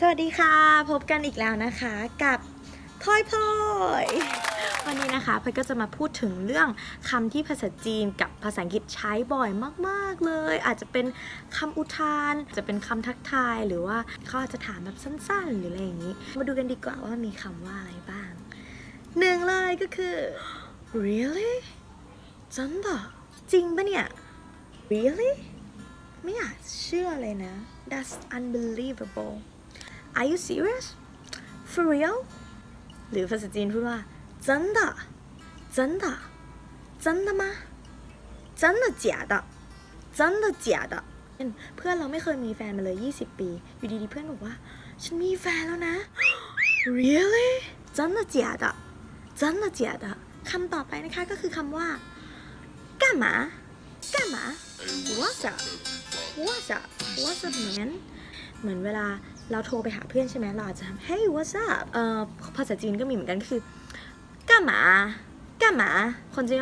สวัสดีค่ะ พบกันอีกแล้วนะคะกับพลอยพลอยวันนี้นะคะพลอยก็จะมาพูดถึงเรื่องคำที่ภาษาจีนกับภาษาอังกฤษใช้บ่อยมาก ๆ เลย อาจจะเป็นคำอุทาน จะเป็นคำทักทายหรือว่าเขาอาจจะถามแบบสั้นๆ หรืออะไรอย่างนี้ มาดูกันดีกว่าว่ามีคำว่าอะไรบ้างหนึ่งเลยก็คือ really 真的จริงปะเนี่ย really ไม่อยากเชื่อเลยนะ that's unbelievable Are you serious? For real? หรือภาษาจีนพูดว่า真的真的真的吗真的假的真的假的เพื่อนเราไม่เคยมีแฟนมาเลย 20 ปี อยู่ดีๆ เพื่อนบอกว่า ฉันมีแฟนแล้วนะ Really? 真的假的真的假的คำต่อไปนะคะก็คือคำว่า干嘛干嘛 What's up What's up What's up man เหมือนเวลา เราโทรไปหาเพื่อนใช่ไหมเราอาจจะทำ Hey what's up เอ่อภาษาจีนก็มีเหมือนกันคือก้าหมาก้าหมาคนจีน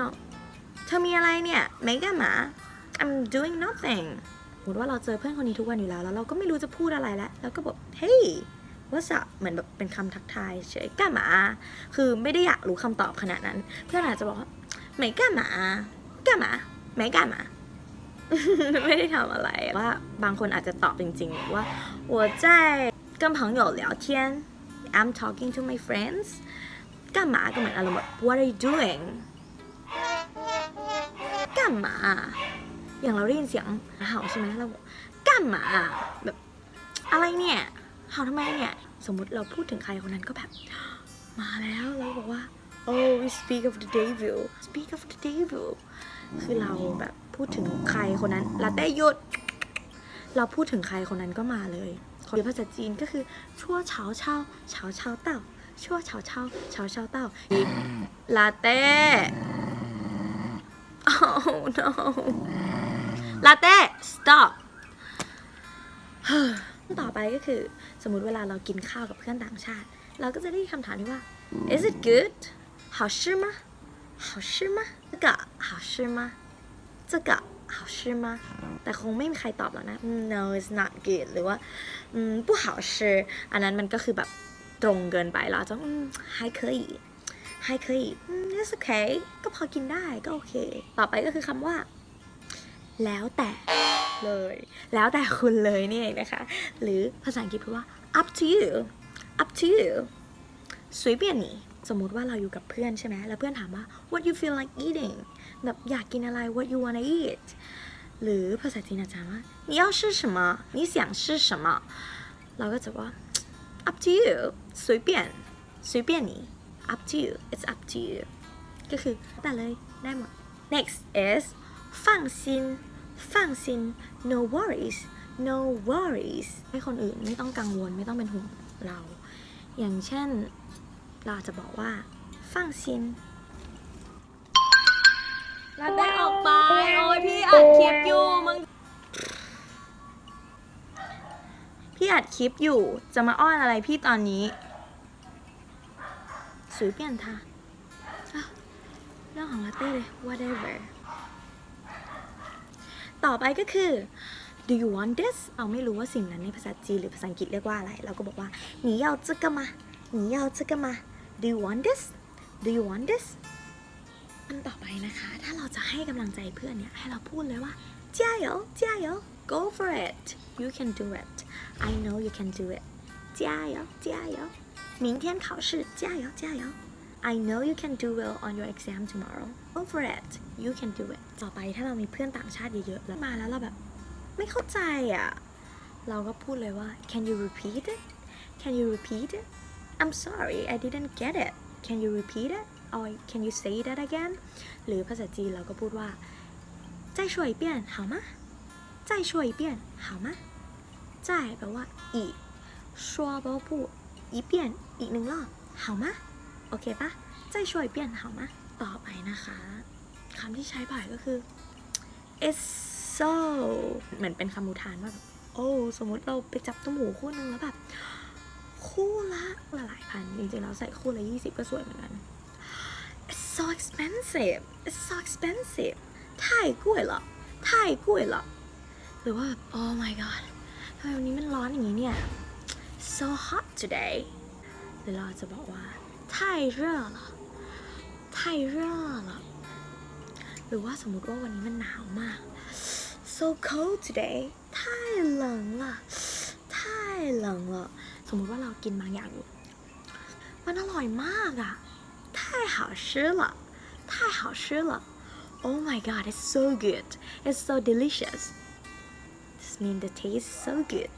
เธอมีอะไรเนี่ยไม่ก้าหมา I'm doing nothing สมมติว่าเราเจอเพื่อนคนนี้ทุกวันอยู่แล้ว แล้วเราก็ไม่รู้จะพูดอะไรแล้ว แล้วก็บอก Hey what's up เหมือนแบบเป็นคำทักทายเฉยก้าหมา คือไม่ได้อยากรู้คำตอบขนาดนั้น เพื่อนอาจจะบอกว่าไม่ก้าหมาก้าหมาไม่ก้าหมา ไม่ได้ทำอะไรว่าบางคนอาจจะตอบจริงๆว่า我在跟朋友聊天 I'm talking to my friends 干嘛ก็เหมือนอารมณ์แบบ What are you doing 干嘛อย่างเราได้ยินเสียงเห่าใช่ไหมเราบอก干嘛แบบอะไรเนี่ยเห่าทำไมเนี่ย สมมุติเราพูดถึงใครคนนั้นก็แบบ มาแล้วเราบอกว่า oh we speak of the devil speak of the devil คือเราแบบพูดถึงใครคนนั้นลาเต้หยุด เราพูดถึงใครคนนั้นก็มาเลยหรือภาษาจีนก็คือชั่วเฉาเช่าเฉาเช่าเต้าชั่วเฉาเช่าเฉาเช่าเต้าลาเต้ oh no ลาเต้ stop ต่อไปก็คือ สมมุติเวลาเรากินข้าวกับเพื่อนต่างชาติ เราก็จะได้คำถามที่ว่า is it good 好吃吗好吃吗这个好吃吗这个好吃吗แต่คงไม่มีใครตอบหรอกนะอืม no it's not good หรือว่าอืม不好吃อันนั้นมันก็คือแบบตรงเกินไปเราจะอืม还可以还可以อืม it's okay ก็พอกินได้ก็โอเค ต่อไปก็คือคำว่า แล้วแต่เลย แล้วแต่คุณเลยนี่เองนะคะ หรือภาษาอังกฤษพูดว่า up to you up to you 随便你 สมมุติว่าเราอยู่กับเพื่อนใช่ไหมแล้วเพื่อนถามว่า what you feel like eating แบบอยากกินอะไร what you wanna eat หรือภาษาจีนอาจารย์ว่า你要吃什么你想吃什么เราก็จะว่า up to you 随便随便你 up to you it's up to you ก็คือแต่เลยได้หมด next is 放心放心 no worries no worries ให้คนอื่นไม่ต้องกังวลไม่ต้องเป็นห่วงเรา อย่างเช่น เราจะบอกว่าฟังซินราดได้ออกไป โอ้ยพี่อัดคลิปอยู่มึง พี่อัดคลิปอยู่ จะมาอ้อนอะไรพี่ตอนนี้สวยเปลี่ยนท่าเรื่องของลาเต้เลย whatever ต่อไปก็คือ do you want this เอาไม่รู้ว่าสิ่งนั้นในภาษาจีนหรือภาษาอังกฤษเรียกว่าอะไร เราก็บอกว่าหนีเยาจึกกมาหนีเยาจึกมา do you want this do you want this อันต่อไปนะคะ ถ้าเราจะให้กำลังใจเพื่อนเนี่ย ให้เราพูดเลยว่า加油加油 go for it you can do it I know you can do it 加油加油明天考试加油加油 I know you can do well on your exam tomorrow go for it you can do it ต่อไปถ้าเรามีเพื่อนต่างชาติเยอะๆแล้วมาแล้วเราแบบ ไม่เข้าใจอ่ะ เราก็พูดเลยว่า can you repeat it can you repeat it I'm sorry I didn't get it can you repeat it or can you say that again หรือภาษาจีนเราก็พูดว่า再说一遍好吗再说一遍好吗再แปลว่าอีก说แปลว่าพูด一遍อีกหนึ่งรอบ好吗โอเคปะ再说一遍好吗ต่อไปนะคะคำที่ใช้บ่อยก็คือ it's so เหมือนเป็นคำอุทานว่าแบบโอ้สมมติเราไปจับตุ้มหูคู่หนึงแล้วแบบ คู่ละละหลายพัน จริงๆแล้วใส่คู่ละยี่สิบก็สวยเหมือนกัน It's so expensive It's so expensive 太贵了太贵了หรือว่าแบบ Oh my god ทำไมวันนี้มันร้อนอย่างนี้เนี่ย so so hot today หรือเราอาจจะบอกว่า太热了太热了หรือว่าสมมติว่าวันนี้มันหนาวมาก so cold today 太冷了太冷了ส มมติว่าเรากินบางอย่างอยู่ มันอร่อยมากอะ太好吃了太好吃了 Oh my god it's so good it's so delicious This means the taste is so good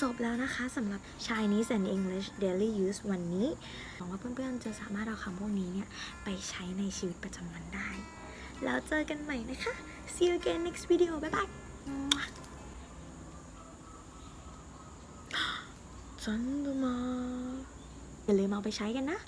จบแล้วนะคะสำหรับ Chinese and English daily use วันนี้หวังว่าเพื่อนๆ จะสามารถเอาคำพวกนี้เนี่ย ไปใช้ในชีวิตประจำวันได้ แล้วเจอกันใหม่นะคะ See you again next video bye bye สันดมาอย่าลืมเอาไปใช้กันนะ